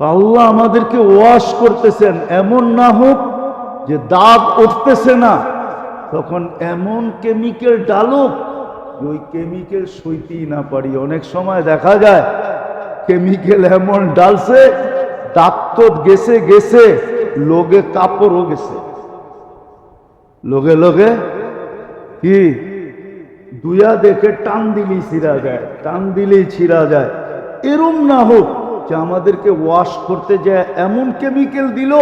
আল্লাহ আমাদেরকে ওয়াশ করতেছেন। এমন না হোক যে দাগ উঠতেছে না, তখন এমন কেমিক্যাল ডালুক ওই কেমিক্যাল সইতেই না পারি। অনেক সময় দেখা যায়, কেমিক্যাল এমন ডালছে, দাগ তো গেছে গেছে, লোগে কাপড়ও গেছে। লোগে লোগে কি? দুয়া দেখে টান দিলেই ছিঁড়া যায়, টান দিলেই ছিঁড়া যায়। এরম না হোক যে আমাদেরকে ওয়াশ করতে যায় এমন কেমিক্যাল দিল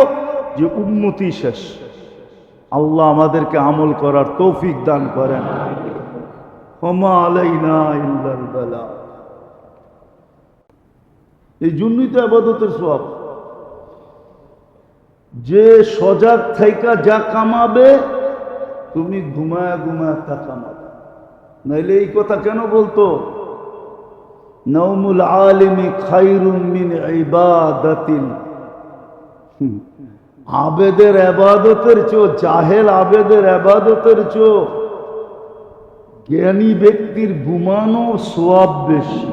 যে উন্নতি শেষ। আল্লাহ আমাদেরকে আমল করার তৌফিক দান করেন। এই জন্যই তো আবাদতের সব যে সজাগ থাইকা যা কামাবে, তুমি ঘুমায় ঘুমায় তা কামাবে। নাইলে এই কথা কেন বলতো? নৌমুল আলিমি খাইরুম মিন ইবাদাতিন। আবেদের আবাদতের চো জাহেল আবেদের আবাদতের চো জ্ঞানী ব্যক্তির ঘুমানো সোয়াব বেশি।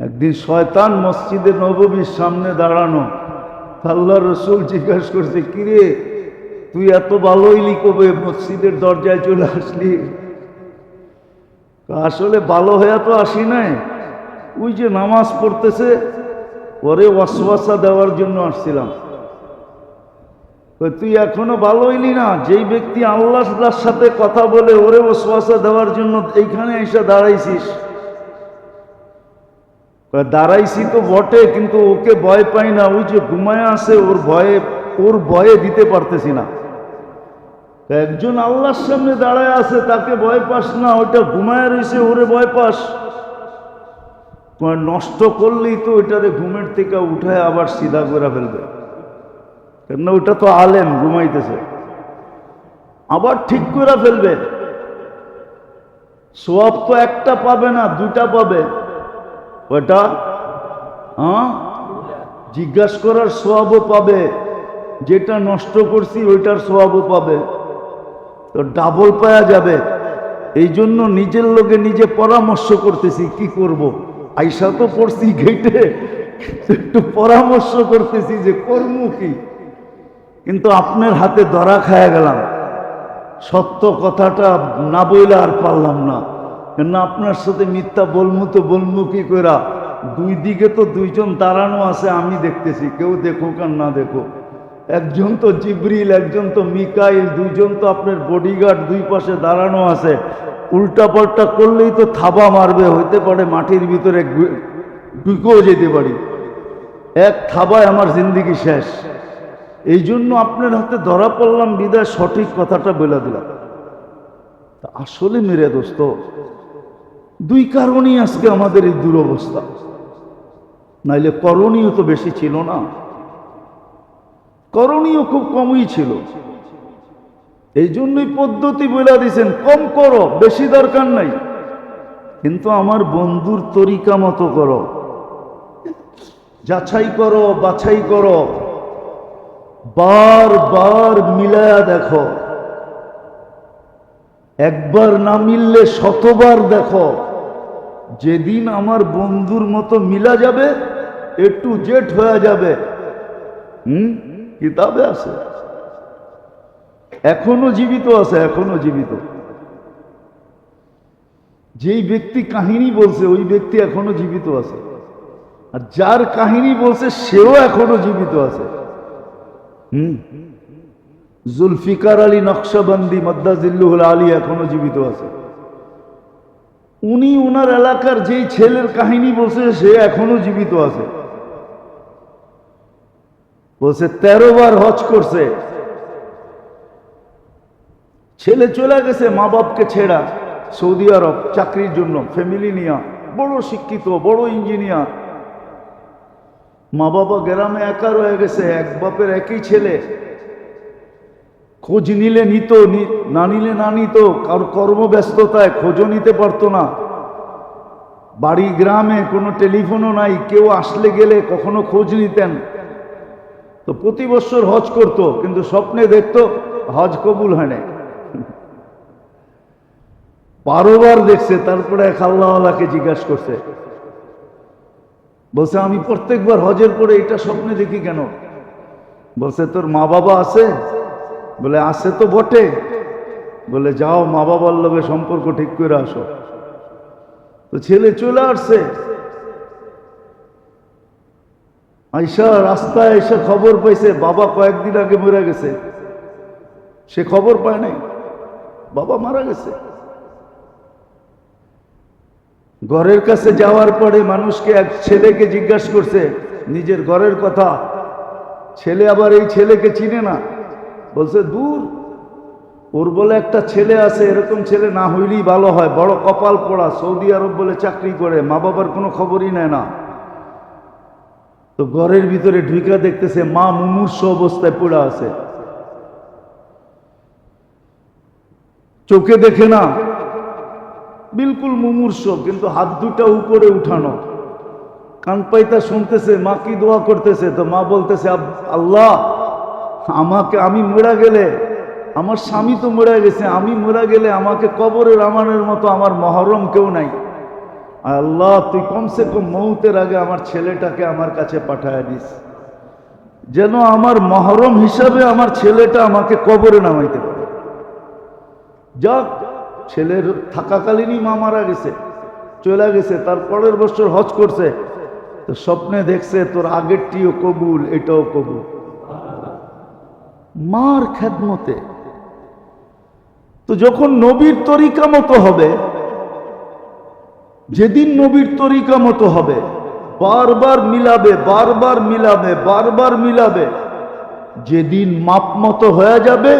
একদিন শয়তান মসজিদে নববীর সামনে দাঁড়ানো আল্লাহ রসুল জিজ্ঞাসা করছে, কিরে, তুই এত ভালো ভালোই লিখবে মসজিদের দরজায় চলে আসলি? আসলে ভালো হয়ে তো আসি নাই। ওই যে নামাজ পড়তেছে, ওরে ওয়াসওয়াসা দেওয়ার জন্য আসছিলাম। তুই এখনও ভালো হইলি না? যেই ব্যক্তি আল্লাহর সাথে কথা বলে ওরে ওয়াসওয়াসা দেওয়ার জন্য এইখানে এসে দাঁড়াইছিস? দাঁড়াইছি তো বটে, কিন্তু ওকে ভয় পাই না। ওই যে ঘুমায় আছে, ওর ভয়ে ওর ভয়ে দিতে পারতেছি না। একজন আল্লাহর সামনে দাঁড়ায় আছে, তাকে ভয় পাস না, ওইটা ঘুমায় রয়েছে, ওরে ভয় পাস। নষ্ট করলেই তো ওইটারে ঘুমের থেকে উঠায় আবার সিধা করে ফেলবে। কেন ওইটা তো আলেম, ঘুমাইতেছে। আবার ঠিক করে ফেলবে। সোয়াব তো একটা পাবে না দুটা পাবে। ওটা হ্যাঁ? জিজ্ঞাসা করার সোয়াবও পাবে। যেটা নষ্ট করছি, ওইটার সোয়াবও পাবে। তো ডাবল পাওয়া যাবে। এই জন্য নিজের লোকে নিজে পরামর্শ করতেছি, কি করব। আইসা তো পড়ছি ঘেটে একটু পরামর্শ করতেছি যে কর্ম কি? কিন্তু আপনার হাতে ধরা খায়া গেলাম। সত্য কথাটা না বইলে আর পারলাম না। কেন আপনার সাথে মিথ্যা বলমু তো বলমু কি কইরা? দুই দিকে তো দুইজন দাঁড়ানো আছে, আমি দেখতেছি। কেউ দেখুক আর না দেখুক। একজন তো জিবরিল, একজন তো মিকাইল, দুইজন তো আপনার বডিগার্ড দুই পাশে দাঁড়ানো আছে। উল্টা পাল্টা করলেই তো থাবা মারবে, হইতে পারে মাটির ভিতরে ঢুকেও যেতে পারি। এক থাবায় আমার জিন্দিগি শেষ। এই জন্য আপনার হাতে ধরা পড়লাম, বিদায় সঠিক কথাটা বলে দিলাম। আসলে মেরে দোস্ত, দুই কারণেই আজকে আমাদের এই দুরবস্থা। নাইলে করণীয় তো বেশি ছিল না। করণীয় খুব কমই ছিল। এই জন্যই পদ্ধতি বলে দিয়েছেন কম করো, বেশি দরকার নাই। কিন্তু আমার বন্ধুর তরিকা মতো করো। যাচাই করো, বাছাই করো। বার বার মিলায়া দেখো। একবার না মিললে শতবার দেখো। যেদিন আমার বন্ধুর মতো মিলা যাবে একটু জেট হয়ে যাবে। হুম? কিতাবে আছে। এখনও জীবিত আছে, এখনও জীবিত। যেই ব্যক্তি কাহিনী বলছে, ওই ব্যক্তি এখনও জীবিত আছে। আর যার কাহিনী বলছে, সেও এখনও জীবিত আছে। হুম? জুলফিকার আলী নকশাবন্দি মদ্দাজিল্লুহুল আলী এখনও জীবিত আছে। উনি ওনার এলাকার যেই ছেলের কাহিনী বলছে, সে এখনও জীবিত আছে। বলছে তেরো বার হজ করছে। ছেলে চলে গেছে মা বাপকে ছেড়া, সৌদি আরব, চাকরির জন্য, ফ্যামিলি নিয়া, বড় শিক্ষিত, বড় ইঞ্জিনিয়ার। মা বাবা গ্রামে একা রয়ে গেছে, এক বাপের একই ছেলে। খোঁজ নিলে নিত নি- নিলে না নিত, কার কর্মব্যস্ততায় খোঁজও নিতে পারতো না। বাড়ি, গ্রামে কোনো টেলিফোনও নাই, কেউ আসলে গেলে কখনো খোঁজ নিতেন। তো প্রতি বছর হজ করত, কিন্তু স্বপ্নে দেখতো হজ কবুল হয় না বারোবার দেখছে, তারপরে এক আল্লাহওয়ালাকে জিজ্ঞাসা করছে। বলছে, আমি প্রত্যেকবার হজের পরে এটা স্বপ্নে দেখি কেন? বলছে, তোর মা বাবা আছে? বলে, আছে তো বটে। বলে, যাও মা বাবার লগে সম্পর্ক ঠিক করে আসো। তো ছেলে চলে আসছে। আইসা রাস্তায় এসে খবর পাইছে, বাবা কয়েকদিন আগে মরে গেছে। সে খবর পায় নাই, বাবা মারা গেছে। ঘরের কাছে যাওয়ার পরে মানুষকে এক ছেলেকে জিজ্ঞাসা করছে, নিজের ঘরের কথা। ছেলে আবার এই ছেলেকে চিনে না। বলছে, দূর, ওর বলে একটা ছেলে আছে, এরকম ছেলে না হইলেই ভালো হয়। বড় কপাল পড়া, সৌদি আরব বলে চাকরি করে মা বাবার কোনো খবরই নেয় না। তো ঘরের ভিতরে ঢুকা দেখতেছে মা মুমূর্ষ অবস্থায় পড়ে আছে। চোখে দেখে না। বিলকুল মুমূর্ষ, কিন্তু হাত দুটা উপরে উঠানো। কান পাইতা শুনতেছে, মা কি দোয়া করতেছে? তো মা বলতেছে আল্লাহ, আমাকে, আমি মরা গেলে, আমার স্বামী তো মরে গেছে, আমি মরা গেলে আমাকে কবরে রামানের মতো আমার মহরম কেউ নাই। আল্লাহ, তুই কমসে কম মৌতের আগে আমার ছেলেটাকে আমার কাছে পাঠায় দিস। যেন আমার মহরম হিসাবে আমার ছেলেটা আমাকে কবরে নামাইতে পারে। যাক, ছেলের থাকাকালীনই মা মারা গেছে, চলে গেছে, তার পরের বছর হজ করছে। তো স্বপ্নে দেখছে, তোর আগেরটিও কবুল, এটাও কবুল। মার খেদমতে। তো যখন নবীর তরিকা মতো হবে যেদিন নবীর তরিকা মতো হবে, বারবার মিলাবে বারবার মিলাবে বারবার মিলাবে। যেদিন মাপ মতো হয়ে যাবে,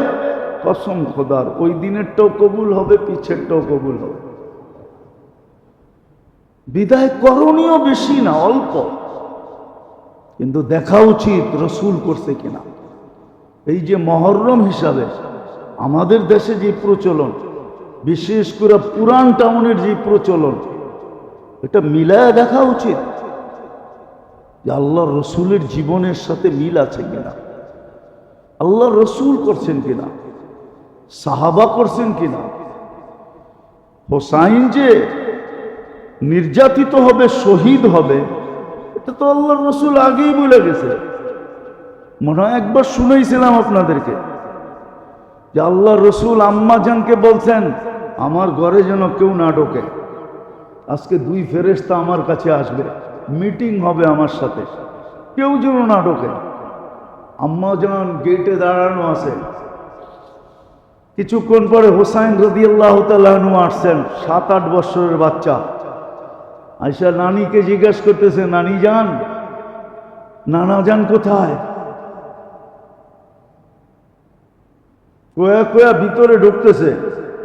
কসম খোদার, ওই দিনেরটাও কবুল হবে, পিছেরটাও কবুল হবে। বিদায় করণীয় বেশি না, অল্প। কিন্তু দেখা উচিত রসুল করছে কিনা। এই যে মহরম হিসাবে আমাদের দেশে যে প্রচলন, বিশেষ করে পুরান টাউনের যে প্রচলন এটা মিলায় দেখা উচিত যে আল্লাহ রসুলের জীবনের সাথে মিল আছে কিনা। আল্লাহ রসুল করছেন কিনা, সাহাবা করছেন কিনা। হোসাইন যে নির্যাতিত হবে, শহীদ হবে, এটা তো আল্লাহ রসুল আগেই বলে গেছে। মনে হয় একবার শুনেছিলাম আপনাদেরকে যে আল্লাহ রসুল আম্মা জানকে বলছেন, আমার ঘরে যেন কেউ না ঢোকে। আজকে দুই ফেরেস্তা আমার কাছে আসবে। মিটিং হবে আমার সাথে। কেউ যেন না ঢোকে। আম্মা জান গেটে দাঁড়ানো আছে। কিছুক্ষণ পরে হোসাইন রদি আল্লাহ তালু আসছেন সাত আট বছরের বাচ্চা। আইসা নানিকে জিজ্ঞাসা করতেছে, নানি যান নানা যান কোথায়? কয়া কয়া ভিতরে ঢুকতেছে।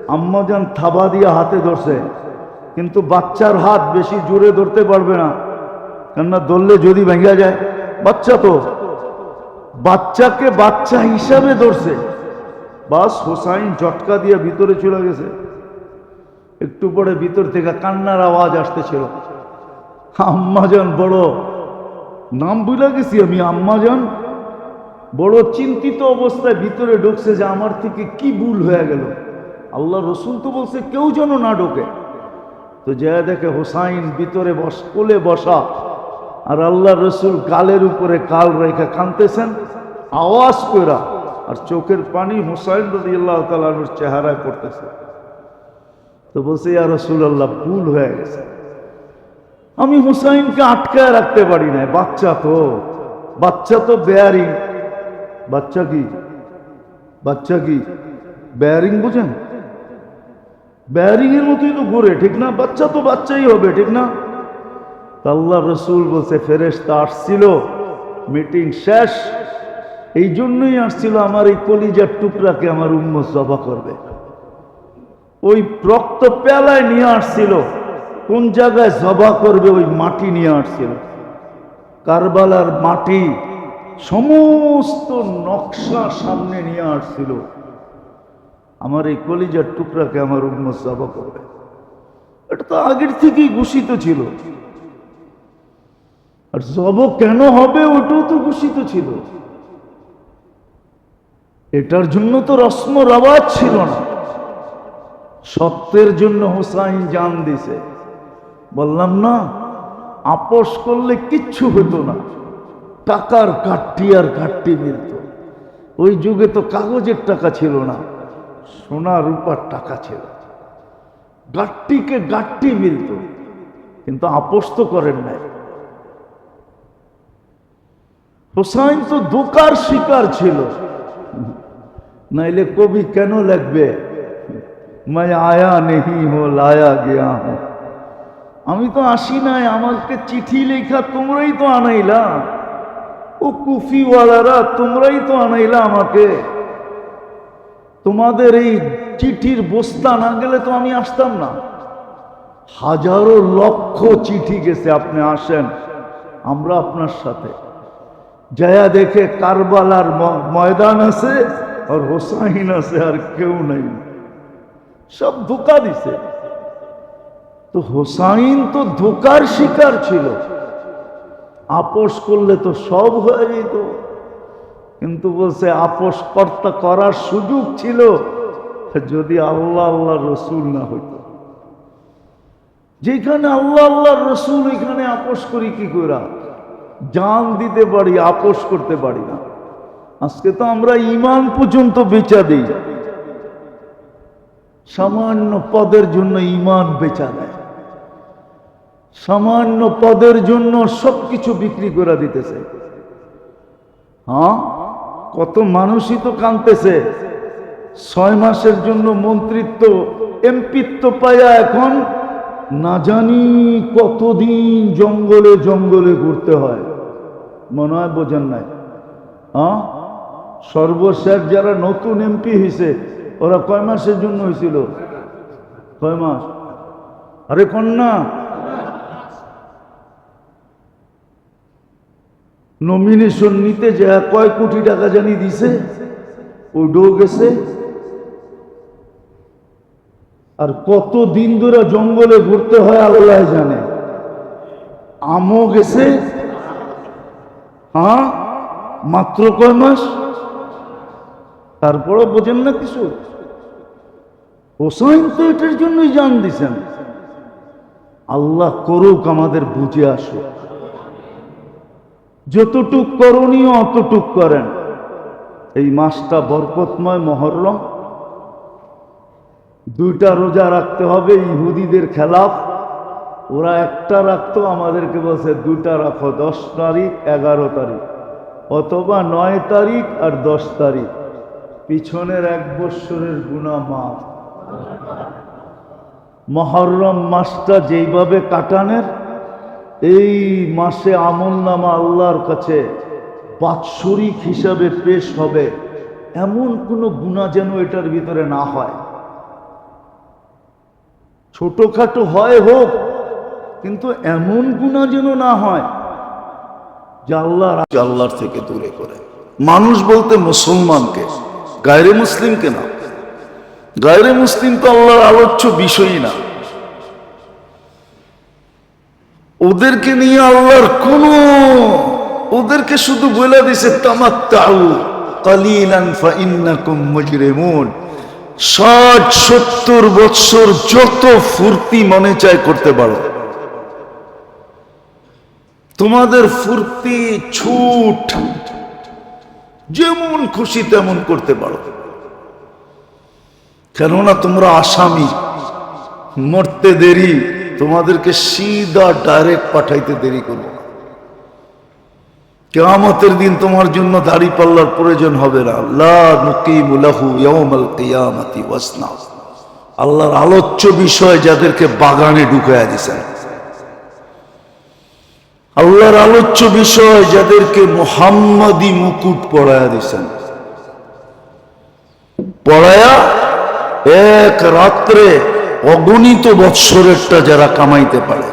আম্মা যান থাবা দিয়ে হাতে ধরছে। কিন্তু বাচ্চার হাত বেশি জোরে ধরতে পারবে না। কেননা ধরলে যদি ভেঙে যায়, বাচ্চা তো। বাচ্চাকে বাচ্চা হিসাবে ধরছে। বাস হোসাইন ঝটকা দিয়ে ভিতরে চলে গেছে। একটু পরে ভিতর থেকে কান্নার আওয়াজ আসতেছিল। আম্মাজান বড়, নাম বুঝা গেছি আমি আম্মাজান বড় চিন্তিত অবস্থায় ভিতরে ঢুকছে যে আমার থেকে কি ভুল হয়ে গেল। আল্লাহ রসুল তো বলছে, কেউ যেন না ঢোকে। তো যা দেখে হোসাইন ভিতরে বস, কোলে বসা। আর আল্লাহ রসুল কালের উপরে কাল রেখা কানতেছেন আওয়াজ করা আর চোখের পানি হুসাইন রদি আল্লাহ তালুর চেহারায় পড়তেছে। তো বলছে, ইয়া রসুল আল্লাহ ভুল হয়ে গেছে। আমি হুসাইনকে আটকায় রাখতে পারি না বাচ্চা তো বাচ্চা তো বেয়ারিং বাচ্চা কি? বাচ্চা কি? বেয়ারিং বুঝেন? বেয়ারিং এর মতোই তো ঘুরে, ঠিক না? বাচ্চা তো বাচ্চাই হবে, ঠিক না? আল্লাহ রসুল বলছে, ফেরেশতা আসছিল, মিটিং শেষ, এই জন্যই আসছিল আমার এই কলিজার টুকরাকে আমার উম্মত জবা করবে। ওই রক্ত পেলায় নিয়ে আসছিল, কোন জায়গায় জবা করবে ওই মাটি নিয়ে আসছিল। কারবালার মাটি সমস্ত নকশা সামনে নিয়ে আসছিল। আমার এই কলিজার টুকরাকে আমার উম্মত জবা করবে। এটা তো আগের থেকেই ঘোষিত ছিল। আর জব কেন হবে ওটাও তো ঘোষিত ছিল। এটার জন্য তো রস্ম রবাজ ছিল না। সত্যের জন্য হুসাইন জান দিছে। বললাম, না, আপোষ করলে কিচ্ছু হতো না। টাকার ঘাটতি আর ঘাটতি মিলত। ওই যুগে তো কাগজের টাকা ছিল না। সোনা রূপার টাকা ছিল। গাট্টিকে গাট্টি মিলত, কিন্তু আপোষ তো করেন নাই। হোসাইন তো দোকার শিকার ছিল। নাইলে কবি কেন লাগবে? আয়া নেহি হো, লায়া গিয়া হো। আমি তো আসি নাই, আমাকে চিঠি লেখা তোমরাই তো আনাইলা। ও কুফিওয়ালারা, তোমরাই তো আনাইলা আমাকে। তোমাদের এই চিঠির বস্তা না গেলে তো আমি আসতাম না। হাজারো লক্ষ চিঠি গেছে, আপনি আসেন, আমরা আপনার সাথে। জয়া দেখে কারবালার ময়দান আছে আর হোসাইন আছে আর কেউ নেই। সব ধোকা দিছে। তো হোসাইন তো ধোকার শিকার ছিল। আপোষ করলে তো সব হয়ে যেত। কিন্তু বলছে আপোষ কর্তা করার সুযোগ ছিল, যদি আল্লাহ আল্লাহ রসুল না হইত। যেখানে আল্লাহ আল্লাহ রসুল এখানে আপোষ করি কি করা জান দিতে পারি আপোষ করতে পারি না। আজকে তো আমরা ইমান পর্যন্ত বেচা দিই। সামান্য পদের জন্য ইমান বেচা দেয়। সামান্য পদের জন্য সবকিছু বিক্রি করে দিতেছে। হ্যাঁ? কত মানুষই তো কানতেছে ছয় মাসের জন্য মন্ত্রিত্ব, এমপিত্ব পায়া এখন না জানি কতদিন জঙ্গলে জঙ্গলে ঘুরতে হয়। মনে হয় বোঝেন নাই। হ্যাঁ সর্বশেষ যারা নতুন এমপি হয়েছে ওরা কয় মাসের জন্য হয়েছিল কয় মাস? আরে কন্যা নমিনেশন নিতে যা কয় কোটি টাকা জানি দিছে ওইটাও গেছে। আর কত দিন ধরে জঙ্গলে ঘুরতে হয় আল্লাহ জানে। আমও গেছে হ্যাঁ মাত্র কয় মাস? তারপরও বোঝেন না কিছু? হোসাইন তো এটার জন্যই জান দিছেন। আল্লাহ করুক আমাদের বুঝে আসুক। যতটুক করণীয় অতটুক করেন। এই মাসটা বরকতময় মহরম। দুইটা রোজা রাখতে হবে ইহুদিদের খেলাফ। ওরা একটা রাখতো, আমাদেরকে বলছে দুইটা রাখো, দশ তারিখ, এগারো তারিখ। অথবা নয় তারিখ আর দশ তারিখ। পিছনের এক বৎসরের গুণা মাফ। মহরম মাসটা যেইভাবে কাটানের এই মাসে আমল নামা আল্লাহর কাছে বাৎসরিক হিসাবে পেশ হবে। এমন কোনো গুণা যেন এটার ভিতরে না হয়। ছোটখাটো হয় হোক, কিন্তু এমন গুণা যেন না হয় যে আল্লাহ আল্লাহর থেকে দূরে করে। মানুষ বলতে মুসলমানকে, গায়রে মুসলিমকে না। গায়রে মুসলিম তো আল্লাহর আলোচ্য বিষয়ই না। ওদেরকে নিয়ে আল্লাহর কোন, ওদেরকে শুধু বলে দিছে, তামাত্তাউ কালিলান ষাট, সত্তর বৎসর যত ফুর্তি মনে চায় করতে পারো। তোমাদের ফুর্তি ছুট, যেমন খুশি তেমন করতে পারো। কেননা তোমরা আসামি, মরতে দেরি। তোমাদেরকে সিধা ডাইরেক্ট পাঠাইতে দেরি করব কেয়ামতের দিন তোমার জন্য দাড়ি পাল্লার প্রয়োজন হবে না। আল্লাহর আলোচ্য বিষয় যাদেরকে বাগানে ঢুকায়া দিছেন। আল্লাহর আলোচ্য বিষয় যাদেরকে মোহাম্মদী মুকুট পড়ায়া দিছেন। পড়ায়া এক রাত্রে অগণিত বৎসরেরটা যারা কামাইতে পারে।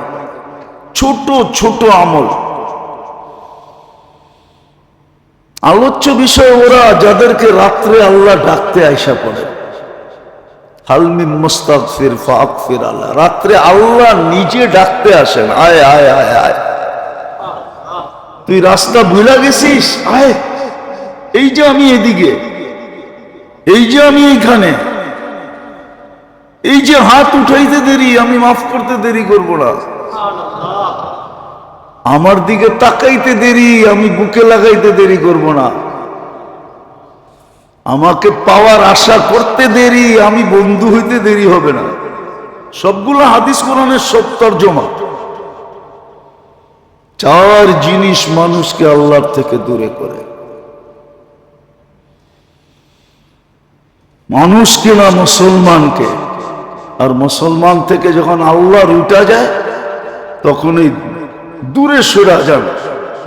ছোট ছোট আমল। আলোচ্য বিষয় ওরা যাদেরকে রাত্রে আল্লাহ ডাকতে আইসা পড়ে। রাত্রে আল্লাহ নিজে ডাকতে আসেন, আয় আয় আয় আয়। তুই রাস্তা ভুলা গেছিস? আয়। এই যে আমি এদিকে, এই যে আমি এইখানে। এই যে হাত উঠাইতে দেরি, আমি মাফ করতে দেরি করব না। আমার দিকে তাকাইতে দেরি, আমি বুকে লাগাইতে দেরি করব না। আমাকে পাওয়ার আশা করতে দেরি, আমি বন্ধু হইতে দেরি হবে না। সবগুলো হাদিস কোরআনের সব তর্জমা। চার জিনিস মানুষকে আল্লাহর থেকে দূরে করে। মানুষকে না, মুসলমানকে। আর মুসলমান থেকে যখন আল্লাহ উঠা যায়, তখনই দূরে সরা যান,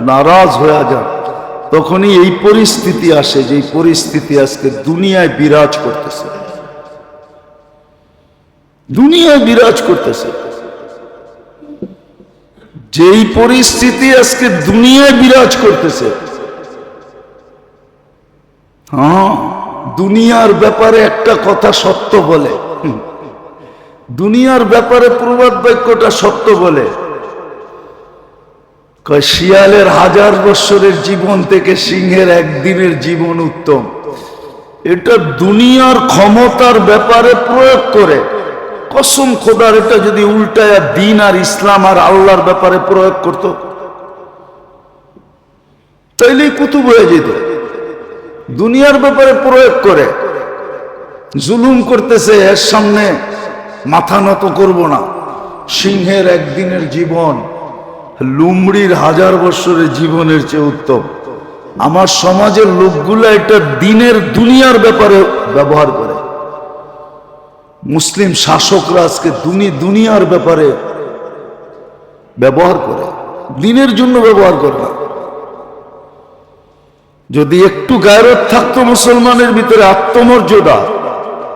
নারাজ হয়ে যান। তখনই এই পরিস্থিতি আসে যে পরিস্থিতি আজকে দুনিয়ায় বিরাজ করতেছে। দুনিয়ায় বিরাজ করতেছে। যেই পরিস্থিতি আজকে দুনিয়ায় বিরাজ করতেছে হ্যাঁ দুনিয়ার ব্যাপারে একটা কথা সত্য বলে। দুনিয়ার ব্যাপারে প্রবাদ বাক্যটা সত্য বলে। শিয়ালের হাজার বৎসরের জীবন থেকে সিংহের একদিনের জীবন উত্তম। এটা দুনিয়ার ক্ষমতার ব্যাপারে প্রয়োগ করে। কসম খোদার, এটা যদি উল্টায়া দিন আর ইসলাম আর আল্লাহর ব্যাপারে প্রয়োগ করত, তাইলেই কুতুব হয়ে যেত। দুনিয়ার ব্যাপারে প্রয়োগ করে। জুলুম করতেছে এর সামনে মাথা নত করব না। সিংহের একদিনের জীবন, লুমড়ির হাজার বছরের জীবনের চেয়ে উত্তম। আমার সমাজের লোকগুলো এটা দিনের দুনিয়ার ব্যাপারে ব্যবহার করে। মুসলিম শাসকরা আজকে দুনি দুনিয়ার ব্যাপারে ব্যবহার করে। দিনের জন্য ব্যবহার করে না। যদি একটু গায়রত থাকতো মুসলমানের ভিতরে আত্মমর্যাদা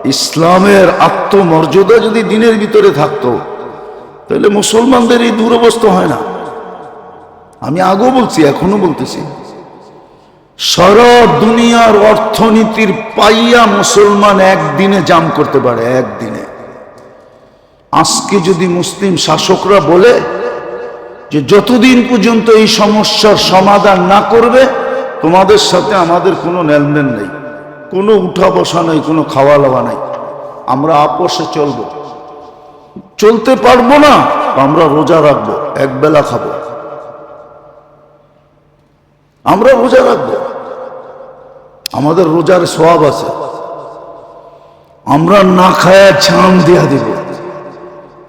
ইসলামের আত্মমর্যাদা যদি দিনের ভিতরে থাকতো, তাহলে মুসলমানদের এই দুরবস্থা হয় না। আমি আগেও বলছি এখনও বলতেছি। সারা দুনিয়ার অর্থনীতির পাইয়া মুসলমান একদিনে জাম করতে পারে, একদিনে। আজকে যদি মুসলিম শাসকরা বলে যে যতদিন পর্যন্ত এই সমস্যার সমাধান না করবে, তোমাদের সাথে আমাদের কোনো লেনদেন নেই। কোনো উঠা বসা নাই, কোনো খাওয়া দাওয়া নাই। আমরা আপোষে চলবো। চলতে পারব না, আমরা রোজা রাখব, এক বেলা খাব। আমরা রোজা রাখব। আমাদের রোজার সব আছে। আমরা না খায়া ছাম দিয়া দিব।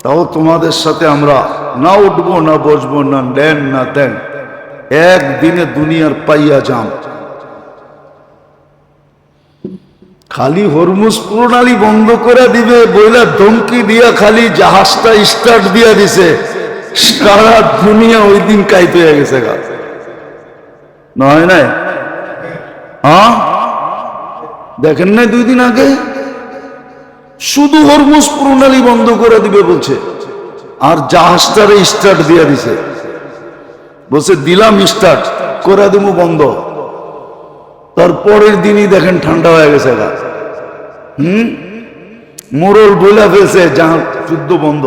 তাও তোমাদের সাথে আমরা না উঠবো, না বসবো, না দেন না দেন। একদিনে দুনিয়ার পাইয়া যাম। খালি হরমুজ প্রণালী বন্ধ করে দিবে, বইলা ধমকি দিয়া খালি জাহাজটা স্টার্ট দিয়া দিছে। সারা দুনিয়া ওই দিন কাইতে হয়ে গেছে নয় নাই? হ্যাঁ? দেখেন নাই দুই দিন আগে? শুধু হরমুজ প্রণালী বন্ধ করে দিবে বলছে, আর জাহাজটারে স্টার্ট দিয়া দিছে। বলছে, দিলাম স্টার্ট করে দেবো বন্ধ। তারপরের দিনই দেখেন ঠান্ডা হয়ে গেছে গা। হুম? মোরল বইলা ফেলছে জাহাজ যুদ্ধ বন্ধ।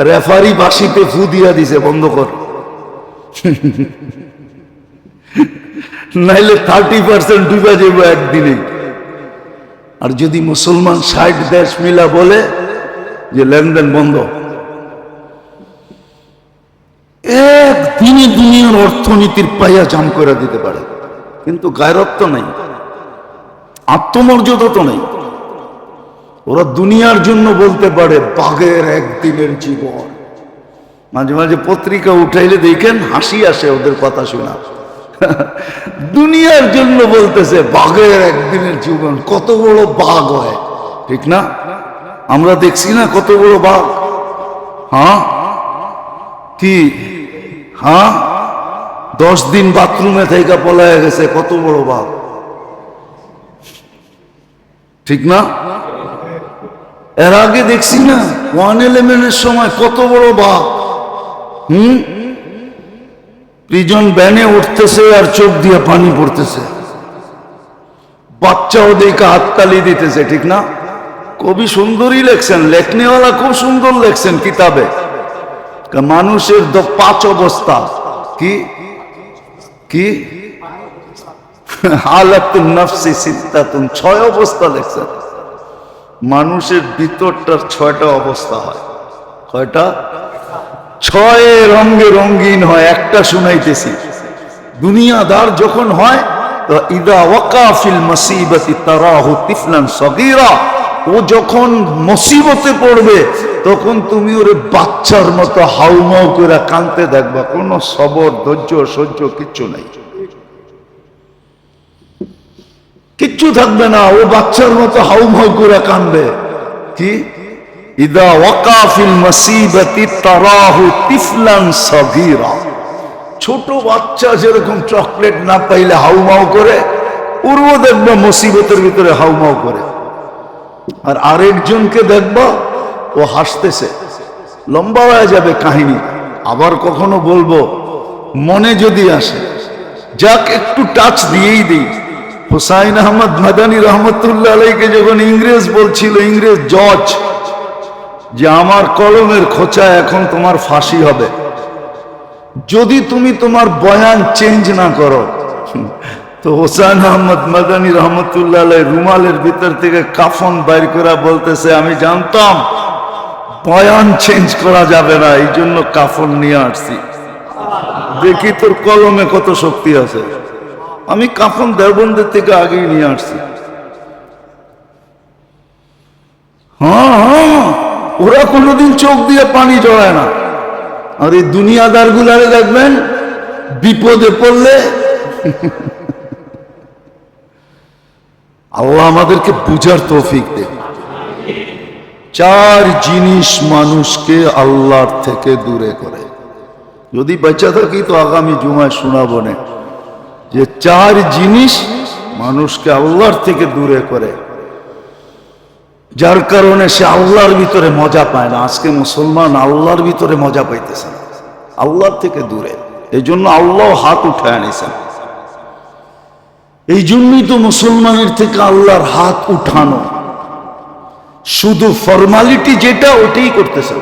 রেফারি বাসিতে ফু দিয়া দিছে, বন্ধ কর। নাইলে থার্টি পার্সেন্ট ডুবে যাব একদিনে। আর যদি মুসলমান ষাট দেশ মিলা বলে যে লেনদেন বন্ধ। একদিনে দুনিয়ার অর্থনীতির পাইয়া জাম করে দিতে পারে। কিন্তু গায়রত্ব নেই, আত্মমর্যাদা তো নেই। ওরা দুনিয়ার জন্য বলতে পারে, বাঘের একদিনের জীবন। মাঝে মাঝে পত্রিকা উঠাইলে দেখেন হাসি আসে ওদের কথা শোনা। দুনিয়ার জন্য বলতেছে, বাঘের একদিনের জীবন, কত বড় বাঘ হয়। ঠিক না? আমরা দেখছি না কত বড় বাঘ। হ্যাঁ? কি? হ্যাঁ? দশ দিন বাথরুমে থেকে পলায় গেছে, কত বড় বাঘ ঠিক না? এর আগে দেখছি না, ওয়ান ইলেভেনের সময় কত বড় বাঘ হুম? প্রিজন ব্যানে উঠতেছে আর চোখ দিয়ে পানি পড়তেছে। বাচ্চাও দেখে হাততালি দিতেছে, ঠিক না? কবি সুন্দরই লেখছেন, লেখনেওয়ালা খুব সুন্দর লেখছেন কিতাবে। মানুষের পাঁচ অবস্থা। কি? কি? হালাতুন নফসি সিত্তাতুন, ছয় অবস্থা লেখছেন মানুষের ভিতরটার ছয়টা অবস্থা হয়। কয়টা? ছয় রঙে রঙ্গিন হয়, একটা শুনাইতেছি। দুনিয়াদার যখন হয়, তো ইদা ওয়াকাফিল মুসিবতি তারাহু তিফলান সগীরা। ও যখন মুসিবতে পড়বে, তখন তুমি ওরে বাচ্চার মতো হাউমাউ করে কানতে দেখবা, কোনো সবর, ধৈর্য, সহ্য কিচ্ছু নাই। কিচ্ছু থাকবে না, ও বাচ্চার মতো হাউমাউ করে কানবে। কি? ইদা ওয়াকাফিল মুসিবতি তারাহু তিফলান সগীরা। ছোট বাচ্চা যেরকম চকলেট না পাইলে হাউমাউ করে, পূর্ব দেখবা মুসিবতের ভিতরে হাউমাউ করে। আর আরেকজনকে দেখবা ও হাসতেছে। লম্বা হয়ে যাবে কাহিনী। আবার কখনো বলব, মনে যদি আসে, যাক একটু টাচ দিয়েই দিই। হুসাইন আহমদ মাদানী রহমতুল্লাহ আলাইকে যখন ইংরেজ বলছিল, ইংরেজ জজ, যে আমার কলমের খোঁচা এখন তোমার ফাঁসি হবে। যদি তুমি তোমার বয়ান চেঞ্জ না করো তো হোসেন আহমদ মাদানী রহমতুল্লাহ রুমালের ভিতর থেকে কাফন বাইর করা বলতেছে, আমি জানতাম বয়ান চেঞ্জ করা যাবে না, এই জন্য কাফন নিয়ে আসছি। দেখি তোর কলমে কত শক্তি আছে। আমি কাফন দেওবন্দের থেকে আগেই নিয়ে আসছি। হ্যাঁ হ্যাঁ ওরা কোনোদিন চোখ দিয়ে পানি জড়ায় না। আর এই দুনিয়াদার গুলারে দেখবেন, বিপদে পড়লে আল্লাহ আমাদেরকে বুঝার তৌফিক দে। চার জিনিস মানুষকে আল্লাহর থেকে দূরে করে। যদি বেঁচে থাকি তো আগামী জুমায় শোনাবো না। যে চার জিনিস মানুষকে আল্লাহর থেকে দূরে করে। যার কারণে সে আল্লাহর ভিতরে মজা পায় না। আজকে মুসলমান আল্লাহর ভিতরে মজা পাইতেছে না। আল্লাহর থেকে দূরে। এই জন্য আল্লাহ হাত উঠে আনিছেন। এই জন্যই তো মুসলমানের থেকে আল্লাহর হাত উঠানো। শুধু ফর্মালিটি যেটা ওটাই করতেছেন।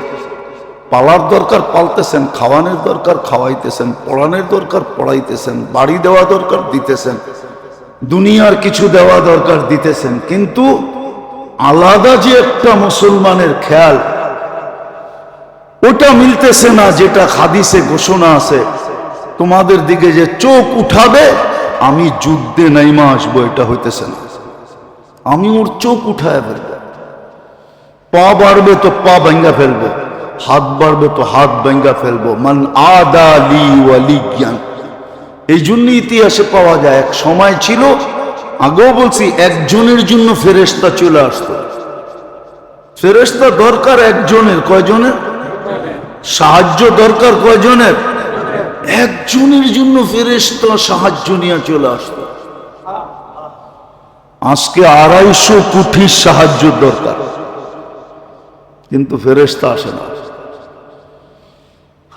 পালার দরকার পালতেছেন, খাওয়ানোর দরকার খাওয়াইতেছেন, পড়ানোর দরকার পড়াইতেছেন, বাড়ি দেওয়া দরকার দিতেছেন, দুনিয়ার কিছু দেওয়া দরকার দিতেছেন। কিন্তু আলাদা যে একটা মুসলমানের খেয়াল, ওটা মিলতেছে না যেটা হাদিসে ঘোষণা আছে। তোমাদের দিকে যে চোখ উঠাবে আমি যুদ্ধে নাইমা আসব, এটা হইতেছে না। আমি ওর চোখ উঠায় ফেলব। পা বাড়বে তো পা ভাঙ্গা ফেলব, হাত বাড়বে তো হাত ভাঙ্গা ফেলব। মান আদা লি ওয়ালি জ্ঞান এই জন্য ইতিহাসে পাওয়া যায়, এক সময় ছিল, আগেও বলছি, একজনের জন্য ফেরেস্তা চলে আসতো। ফেরেস্তা দরকার একজনের, কয়জনের? সাহায্য দরকার কয়জনের? একজনের জন্য ফেরেস্তা সাহায্য নিয়ে চলে আসতো। আজকে আড়াইশো কোটির সাহায্য দরকার। কিন্তু ফেরেস্তা আসে না।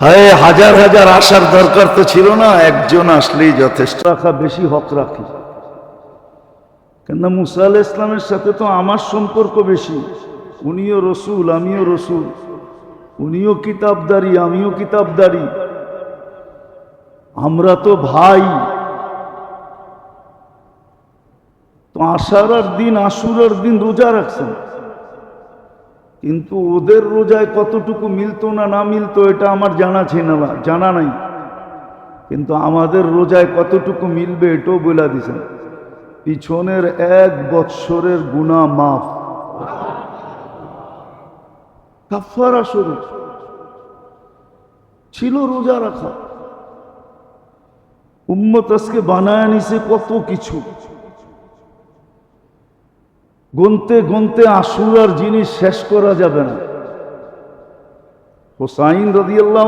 হ্যাঁ হাজার হাজার আসার দরকার তো ছিল না, একজন আসলেই যথেষ্ট। রাখা বেশি হক রাখি। কেন মুসা আল ইসলামের সাথে তো আমার সম্পর্ক বেশি। উনিও রসুল, আমিও রসুল। উনিও কিতাবদারি, আমিও কিতাবদারি। আমরা তো ভাই। তো আষাঢ়ার দিন, আশুরার দিন রোজা রাখছেন। কিন্তু ওদের রোজায় কতটুকু মিলতো না না মিলতো, এটা আমার জানা ছিল না, জানা নাই। কিন্তু আমাদের রোজায় কতটুকু মিলবে এটাও বলে দিছেন। পিছনের এক বৎসরের গুণা মাফ। কাফারা স্বরূপ। ছিল রোজা রাখা। উম্মত আজকে বানায় নিছে কত কিছু। গনতে গনতে আশুরার জিনিস শেষ করা যাবে না। হোসাইন রদিয়াল্লাহ